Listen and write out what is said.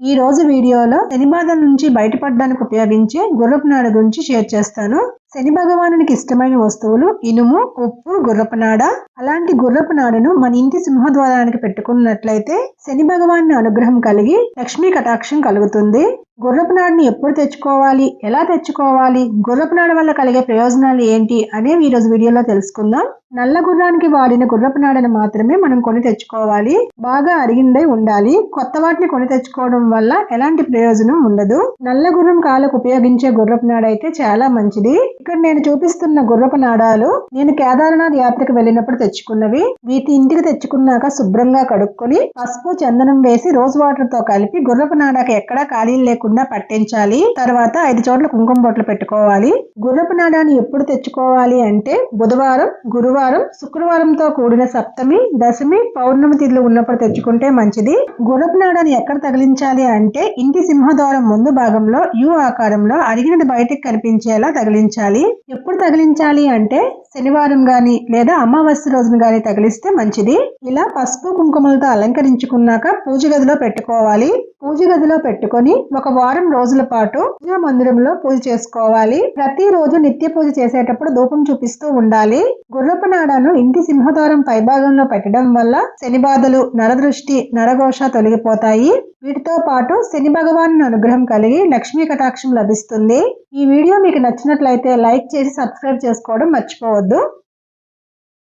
ఈ రోజు వీడియోలో శని బాధల నుంచి బయటపడడానికి ఉపయోగించే గుర్రపు నాడ గురించి షేర్ చేస్తాను. శని భగవానునికి ఇష్టమైన వస్తువులు ఇనుము ఉప్పు గుర్రపు నాడ అలాంటి గుర్రపు నాడను మన ఇంటి సింహద్వారానికి పెట్టుకున్నట్లయితే శని భగవాన్ అనుగ్రహం కలిగి లక్ష్మీ కటాక్షం కలుగుతుంది. గుర్రపు నాడుని ఎప్పుడు తెచ్చుకోవాలి? ఎలా తెచ్చుకోవాలి? గుర్రపు నాడ వల్ల కలిగే ప్రయోజనాలు ఏంటి? అనేవి ఈరోజు వీడియోలో తెలుసుకుందాం. నల్ల గుర్రానికి వాడిన గుర్రపు నాడను మాత్రమే మనం కొని తెచ్చుకోవాలి. బాగా అరిగిందై ఉండాలి. కొత్త వాటిని కొని తెచ్చుకోవడం వల్ల ఎలాంటి ప్రయోజనం ఉండదు. నల్ల గుర్రం కాలకు ఉపయోగించే గుర్రపు నాడ అయితే చాలా మంచిది. ఇక్కడ నేను చూపిస్తున్న గుర్రపు నాడాలు నేను కేదార్నాథ్ యాత్రకు వెళ్ళినప్పుడు తెచ్చుకున్నవి. వీటి ఇంటికి తెచ్చుకున్నాక శుభ్రంగా కడుక్కొని పసుపు చందనం వేసి రోజ్ వాటర్తో కలిపి గుర్రపు నాడకి ఎక్కడా ఖాళీలు లేకుండా పట్టించాలి. తర్వాత ఐదు చోట్ల కుంకుమ బొట్లు పెట్టుకోవాలి. గుర్రపు నాడాన్ని ఎప్పుడు తెచ్చుకోవాలి అంటే బుధవారం గురువారం గురువారం శుక్రవారంతో కూడిన సప్తమి దశమి పౌర్ణమి తిథులు ఉన్నప్పుడు తెచ్చుకుంటే మంచిది. గుర్రపు నాడని ఎక్కడ తగిలించాలి అంటే ఇంటి సింహద్వారం ముందు భాగంలో యు ఆకారంలో అరిగినది బయటకు కనిపించేలా తగిలించాలి. ఎప్పుడు తగిలించాలి అంటే శనివారం గాని లేదా అమావాస్య రోజున గాని తగిలిస్తే మంచిది. ఇలా పసుపు కుంకుమలతో అలంకరించుకున్నాక పూజ గదిలో పెట్టుకోవాలి. పూజ గదిలో పెట్టుకొని ఒక వారం రోజుల పాటు పూజా మందిరంలో పూజ చేసుకోవాలి. ప్రతి రోజు నిత్య పూజ చేసేటప్పుడు ధూపం చూపిస్తూ ఉండాలి. గుర్రపు నాడాను ఇంటి సింహద్వారం పైభాగంలో పెట్టడం వల్ల శని బాధలు నరదృష్టి నరఘోష తొలగిపోతాయి. వీటితో పాటు శని భగవాన్ అనుగ్రహం కలిగి లక్ష్మీ కటాక్షం లభిస్తుంది. ఈ వీడియో మీకు నచ్చినట్లయితే లైక్ చేసి సబ్స్క్రైబ్ చేసుకోవడం మర్చిపోవద్దు.